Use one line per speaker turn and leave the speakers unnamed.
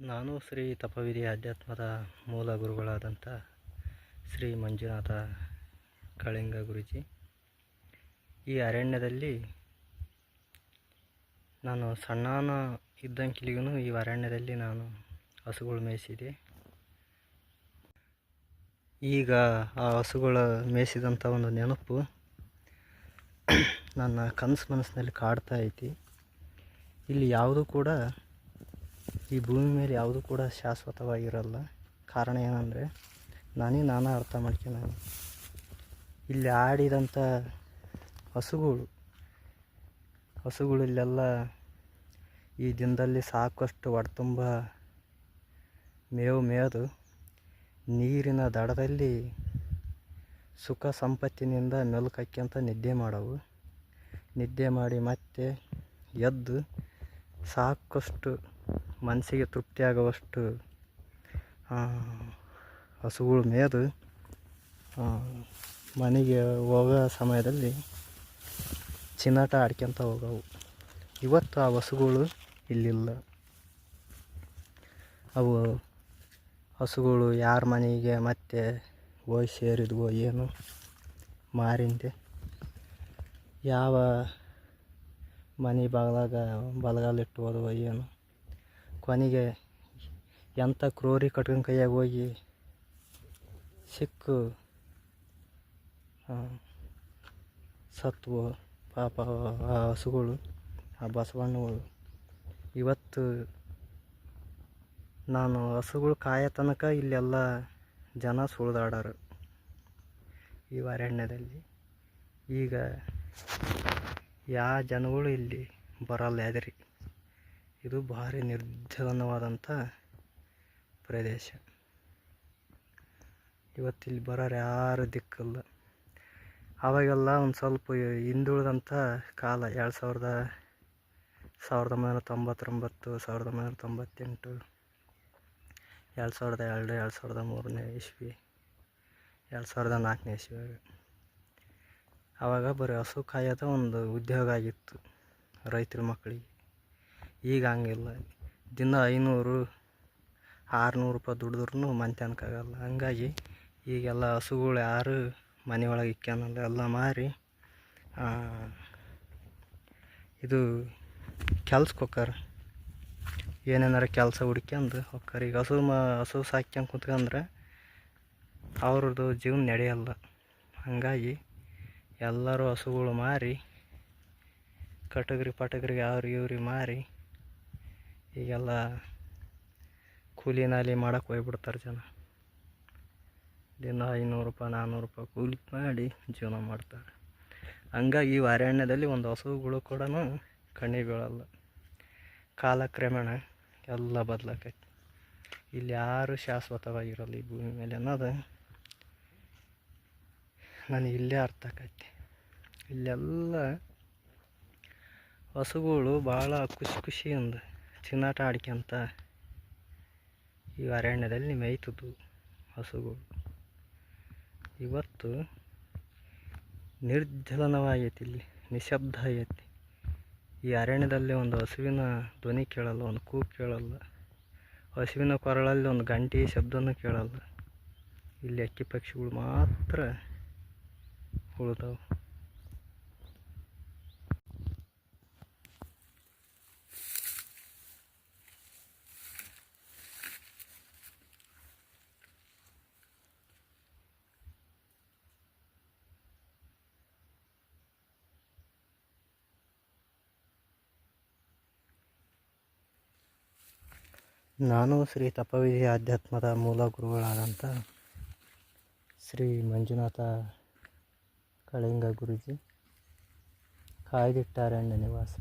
ನಾನು ಶ್ರೀ ತಪವಿಧಿ ಆಧ್ಯಾತ್ಮದ ಮೂಲ ಗುರುಗಳಾದಂಥ ಶ್ರೀ ಮಂಜುನಾಥ ಕಳಿಂಗ ಗುರುಜಿ. ಈ ಅರಣ್ಯದಲ್ಲಿ ನಾನು ಸಣ್ಣನ ಇದ್ದಂಕಿಲಿಗೂ ಈ ಅರಣ್ಯದಲ್ಲಿ ನಾನು ಹಸುಗಳು ಮೇಯಿಸಿದೆ. ಈಗ ಆ ಹಸುಗಳ ಮೇಯಿಸಿದಂಥ ಒಂದು ನೆನಪು ನನ್ನ ಕನಸು ಮನಸ್ಸಿನಲ್ಲಿ ಕಾಡ್ತಾ ಐತಿ. ಇಲ್ಲಿ ಯಾವುದೂ ಕೂಡ ಈ ಭೂಮಿ ಮೇಲೆ ಯಾವುದೂ ಕೂಡ ಶಾಶ್ವತವಾಗಿರಲ್ಲ. ಕಾರಣ ಏನಂದರೆ, ನಾನೇ ನಾನು ಅರ್ಥ ಮಾಡ್ತೀನಿ ಇಲ್ಲಿ ಆಡಿದಂಥ ಹಸುಗಳು ಹಸುಗಳು ಇಲ್ಲೆಲ್ಲ ಈ ದಿನದಲ್ಲಿ ಸಾಕಷ್ಟು ಹೊಡ್ತುಂಬ ಮೇವು ಮೇದು ನೀರಿನ ದಡದಲ್ಲಿ ಸುಖ ಸಂಪತ್ತಿನಿಂದ ಮೆಲುಕಕ್ಕಿಂತ ನಿದ್ದೆ ಮಾಡವು. ನಿದ್ದೆ ಮಾಡಿ ಮತ್ತೆ ಎದ್ದು ಸಾಕಷ್ಟು ಮನಸ್ಸಿಗೆ ತೃಪ್ತಿಯಾಗುವಷ್ಟು ಹಸುಗಳು ಮೇದು ಮನೆಗೆ ಹೋಗೋ ಸಮಯದಲ್ಲಿ ಚಿನ್ನಾಟ ಆಡ್ಕೊತ ಹೋಗವು. ಇವತ್ತು ಆ ಹಸುಗಳು ಇಲ್ಲಿಲ್ಲ. ಅವು ಹಸುಗಳು ಯಾರ ಮನೆಗೆ ಮತ್ತೆ ಹೋಗಿ ಸೇರಿದ್ವೋ ಏನು ಮಾರಿಂದೆ. ಯಾವ ಮನೆ ಬಾಗ್ಲಾಗ ಬಲಗಾಲಿಟ್ಟು ಹೋದವೋ ಏನು ಕೊನೆಗೆ ಎಂಥ ಕ್ರೋರಿ ಕಟ್ಕೊಂಡು ಕೈಯಾಗ ಹೋಗಿ ಸಿಕ್ಕು. ಸತ್ವು, ಪಾಪ, ಆ ಹಸುಗಳು, ಆ ಬಸವಣ್ಣಗಳು. ಇವತ್ತು ನಾನು ಹಸುಗಳು ಕಾಯೋ ತನಕ ಇಲ್ಲೆಲ್ಲ ಜನ ಸುಳಿದಾಡರು ಈ ಅರಣ್ಯದಲ್ಲಿ. ಈಗ ಯಾವ ಜನಗಳು ಇಲ್ಲಿ ಬರಲ್ಲ ಎದರಿ ಇದು ಭಾರಿ ನಿರ್ಜನವಾದಂಥ ಪ್ರದೇಶ. ಇವತ್ತಿಲ್ಲಿ ಬರೋರು ಯಾರು ದಿಕ್ಕಲ್ಲ. ಅವಾಗೆಲ್ಲ ಒಂದು ಸ್ವಲ್ಪ ಹಿಂದುಳಿದಂಥ ಕಾಲ ಎರಡು ಸಾವಿರದ ಸಾವಿರದ ಒಂಬೈನೂರ ತೊಂಬತ್ತೊಂಬತ್ತು, ಸಾವಿರದ ಒಂಬೈನೂರ ತೊಂಬತ್ತೆಂಟು, ಎರಡು ಸಾವಿರದ ಎರಡು ಎರಡು ಸಾವಿರದ ಮೂರನೇ ಇಸ್ವಿ, ಎರಡು ಸಾವಿರದ ನಾಲ್ಕನೇ ಇಸ್ವಿ ಆವಾಗ ಬರೀ ಹಸು ಕಾಯೋದು ಒಂದು ಉದ್ಯೋಗ ಆಗಿತ್ತು ರೈತರ ಮಕ್ಕಳಿಗೆ ಈಗ ಹಂಗಿಲ್ಲ. ದಿನ ಐನೂರು, ಆರುನೂರು ರೂಪಾಯಿ ದುಡಿದ್ರೂ ಮಂತ್ಯಾನಕ್ಕಾಗಲ್ಲ ಹಂಗಾಗಿ ಈಗೆಲ್ಲ ಹಸುಗಳು ಯಾರು ಮನೆ ಒಳಗೆ ಇಕ್ಕೊಳಲ್ಲ ಎಲ್ಲ ಮಾರಿ ಇದು ಕೆಲ್ಸಕ್ಕೆ ಹೋಕ್ಕಾರ. ಏನೇನಾರ ಕೆಲಸ ಹುಡ್ಕ್ಯಂದು ಹೋಕ್ಕಾರ. ಈಗ ಹಸು ಮ, ಹಸು ಸಾಕ್ಯಂಗೆ ಕುತ್ಕಂದ್ರೆ ಅವ್ರದ್ದು ಜೀವನ ನಡೆಯಲ್ಲ. ಹಂಗಾಗಿ ಎಲ್ಲರೂ ಹಸುಗಳು ಮಾರಿ, ಕಟಗ್ರಿ ಪಟಗ್ರಿಗೆ ಅವ್ರು ಇವ್ರಿಗೆ ಮಾರಿ ಈಗೆಲ್ಲ ಕೂಲಿ ನಾಲಿ ಮಾಡೋಕೆ ಹೋಗ್ಬಿಡ್ತಾರೆ ಜನ. ದಿನ ಐನೂರು ರೂಪಾಯಿ ನಾನ್ನೂರು ರೂಪಾಯಿ ಕೂಲಿ ಮಾಡಿ ಜೀವನ ಮಾಡ್ತಾರೆ. ಹಂಗಾಗಿ ಈ ಅರಣ್ಯದಲ್ಲಿ ಒಂದು ಹಸುಗಳು ಕೂಡ ಕಣ್ಣಿ ಬೀಳಲ್ಲ. ಕಾಲಕ್ರಮೇಣ ಎಲ್ಲ ಬದಲಾಕೈತಿ ಇಲ್ಲಿ ಯಾರು ಶಾಶ್ವತವಾಗಿರಲ್ಲ ಈ ಭೂಮಿ ಮೇಲೆ ಅನ್ನೋದು ನನಗೆ ಇಲ್ಲೇ ಅರ್ಥ ಆಕೈತಿ ಇಲ್ಲೆಲ್ಲ ಹಸುಗಳು ಭಾಳ ಖುಷಿ ಖುಷಿಯಿಂದ ಚಿನ್ನಾಟ ಆಡ್ಕೊಂತ ಈ ಅರಣ್ಯದಲ್ಲಿ ಮೇಯ್ತದ್ದು ಹಸುಗಳು. ಇವತ್ತು ನಿರ್ಜಲನವಾಗೈತಿ ಇಲ್ಲಿ, ನಿಶಬ್ದ ಆಗೈತಿ. ಈ ಅರಣ್ಯದಲ್ಲಿ ಒಂದು ಹಸುವಿನ ಧ್ವನಿ ಕೇಳಲ್ಲ, ಒಂದು ಕೂಗು ಕೇಳಲ್ಲ. ಹಸುವಿನ ಕೊರಳಲ್ಲಿ ಒಂದು ಗಂಟೆ ಶಬ್ದನೂ ಕೇಳಲ್ಲ. ಇಲ್ಲಿ ಅಕ್ಕಿ ಪಕ್ಷಿಗಳು ಮಾತ್ರ ಉಳಿದವು. ನಾನು ಶ್ರೀ ತಪವಿಧಿ ಆಧ್ಯಾತ್ಮದ ಮೂಲ ಗುರುಗಳಾದಂಥ ಶ್ರೀ ಮಂಜುನಾಥ ಕಳಿಂಗ ಗುರುಜಿ ಕಾಯ್ದಿಟ್ಟಾರಣ್ಯ ನಿವಾಸ.